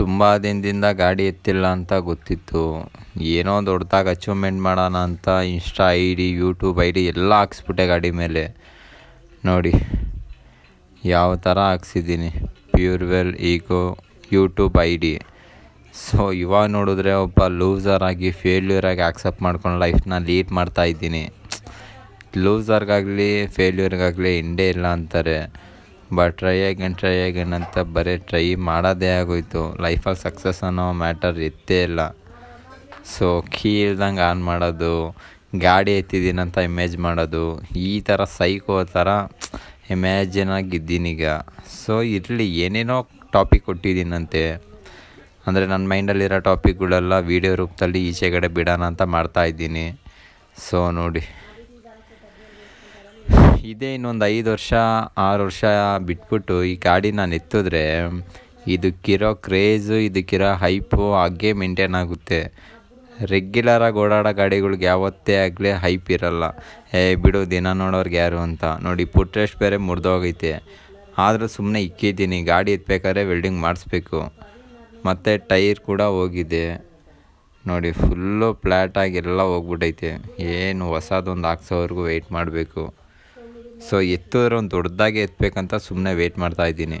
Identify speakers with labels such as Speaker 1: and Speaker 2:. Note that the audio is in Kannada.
Speaker 1: ತುಂಬ ದಿನದಿಂದ ಗಾಡಿ ಎತ್ತಿಲ್ಲ ಅಂತ ಗೊತ್ತಿತ್ತು. ಏನೋ ದೊಡ್ಡದಾಗಿ ಅಚೀವ್ಮೆಂಟ್ ಮಾಡೋಣ ಅಂತ Insta I D YouTube I D ಎಲ್ಲ ಹಾಕ್ಸ್ಬಿಟ್ಟೆ ಗಾಡಿ ಮೇಲೆ. ನೋಡಿ, ಯಾವ ಥರ ಹಾಕ್ಸಿದ್ದೀನಿ. ಪ್ಯೂರ್ವೆಲ್ ಈಗೋ ಯೂಟ್ಯೂಬ್ ಐ ಡಿ ಸೊ ಇವಾಗ ನೋಡಿದ್ರೆ ಒಬ್ಬ ಲೂಸರ್ ಆಗಿ ಫೇಲ್ಯೂರ್ ಆಗಿ ಆಕ್ಸೆಪ್ಟ್ ಮಾಡ್ಕೊಂಡು ಲೈಫ್ನ ಲೀಡ್ ಮಾಡ್ತಾ ಇದ್ದೀನಿ. ಲೂಸರ್ಗಾಗಲಿ ಫೇಲ್ಯೂರ್ಗಾಗಲಿ ಎಂಡೇ ಇಲ್ಲ ಅಂತಾರೆ. But try again try again ಅಂತ ಬರೀ ಟ್ರೈ ಮಾಡೋದೇ ಆಗೋಯ್ತು. ಲೈಫಲ್ಲಿ ಸಕ್ಸಸ್ ಅನ್ನೋ ಮ್ಯಾಟರ್ ಇತ್ತೇ ಇಲ್ಲ. ಸೊ ಕೀ ಇಲ್ದಂಗೆ ಆನ್ ಮಾಡೋದು, ಗಾಡಿ ಎತ್ತಿದ್ದೀನಿ ಅಂತ ಇಮೇಜ್ ಮಾಡೋದು, ಈ ಥರ ಸೈಕೋ ಥರ ಇಮ್ಯಾಜಿನ್ ಆಗಿದ್ದೀನೀಗ ಸೊ ಇರಲಿ, ಏನೇನೋ ಟಾಪಿಕ್ ಕೊಟ್ಟಿದ್ದೀನಂತೆ. ಅಂದರೆ ನನ್ನ ಮೈಂಡಲ್ಲಿರೋ ಟಾಪಿಕ್ಗಳೆಲ್ಲ ವೀಡಿಯೋ ರೂಪದಲ್ಲಿ ಈಚೆಗಡೆ ಬಿಡೋಣ ಅಂತ ಮಾಡ್ತಾಯಿದ್ದೀನಿ ಸೊ ನೋಡಿ. ಇದೇ ಇನ್ನೊಂದು ಐದು ವರ್ಷ, ಆರು ವರ್ಷ ಬಿಟ್ಬಿಟ್ಟು ಈ ಗಾಡಿ ನಾನು ಎತ್ತಿದ್ರೆ ಇದಕ್ಕಿರೋ ಕ್ರೇಜು, ಇದಕ್ಕಿರೋ ಹೈಪು ಹಾಗೆ ಮೇಂಟೈನ್ ಆಗುತ್ತೆ. ರೆಗ್ಯುಲರಾಗಿ ಓಡಾಡೋ ಗಾಡಿಗಳಿಗೆ ಯಾವತ್ತೇ ಆಗಲಿ ಹೈಪ್ ಇರಲ್ಲ. ಏ, ಬಿಡು, ದಿನ ನೋಡೋರ್ಗೆ ಯಾರು ಅಂತ. ನೋಡಿ ಪುಟ್ರೆಸ್ಟ್ ಬೇರೆ ಮುರಿದೋಗೈತೆ. ಆದರೂ ಸುಮ್ಮನೆ ಇಕ್ಕಿದ್ದೀನಿ. ಗಾಡಿ ಎತ್ಬೇಕಾದ್ರೆ ವೆಲ್ಡಿಂಗ್ ಮಾಡಿಸ್ಬೇಕು. ಮತ್ತು ಟೈರ್ ಕೂಡ ಹೋಗಿದೆ. ನೋಡಿ, ಫುಲ್ಲು ಫ್ಲ್ಯಾಟಾಗಿ ಎಲ್ಲ ಹೋಗ್ಬಿಟ್ಟೈತೆ ಏನು ಹೊಸದೊಂದು ಹಾಕ್ಸೋವರೆಗೂ ವೆಯ್ಟ್ ಮಾಡಬೇಕು. ಸೊ ಎತ್ತಿದ್ರೆ ಒಂದು ದೊಡ್ಡದಾಗೆ ಎತ್ತಬೇಕಂತ ಸುಮ್ಮನೆ ವೆಯ್ಟ್ ಮಾಡ್ತಾಯಿದ್ದೀನಿ